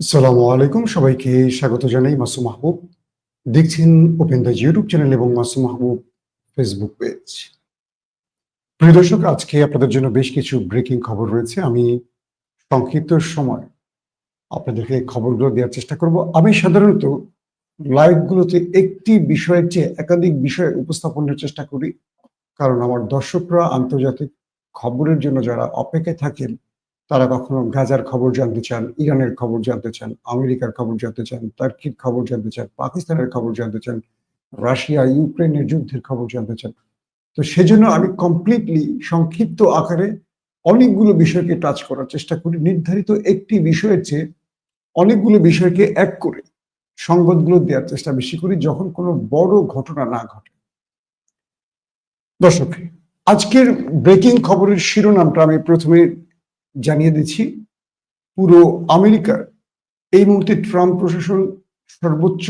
আসসালামু আলাইকুম, সবাইকে স্বাগত জানাই মাসুম মাহবুব। দেখছেন ওপেন ইউটিউব চ্যানেল এবং মাসুম মাহবুব ফেসবুক পেজ। প্রিয় দর্শক, আজকে আপনাদের জন্য বেশ কিছু ব্রেকিং খবর রয়েছে। আমি সংক্ষিপ্ত সময় আপনাদেরকে খবরগুলো দেওয়ার চেষ্টা করব। আমি সাধারণত লাইভগুলোতে একটি বিষয়ের চেয়ে একাধিক বিষয় উপস্থাপনের চেষ্টা করি। কারণ আমার দর্শকরা আন্তর্জাতিক খবরের জন্য যারা অপেক্ষায় থাকেন তারা কখনো গাজার খবর জানতে চান, ইরানের খবর জানতে চান, আমেরিকার খবর জানতে চান টার্কির খবর জানতে চান, পাকিস্তানের খবর জানতে চান, রাশিয়া, ইউক্রেনের যুদ্ধের খবর জানতে চান। তো সেজন্য আমি কমপ্লিটলি সংক্ষিপ্ত আকারে অনেকগুলো বিষয়কে টাচ করার চেষ্টা করি। নির্ধারিত একটি বিষয়ের চেয়ে অনেকগুলো বিষয়কে এক করে সংবাদগুলো দেওয়ার চেষ্টা বেশি করি, যখন কোনো বড় ঘটনা না ঘটে। দর্শক, আজকের ব্রেকিং খবরের শিরোনামটা আমি প্রথমে জানিয়ে দিচ্ছি পুরো আমেরিকার এই মুহূর্তে ট্রাম্প প্রশাসন সর্বোচ্চ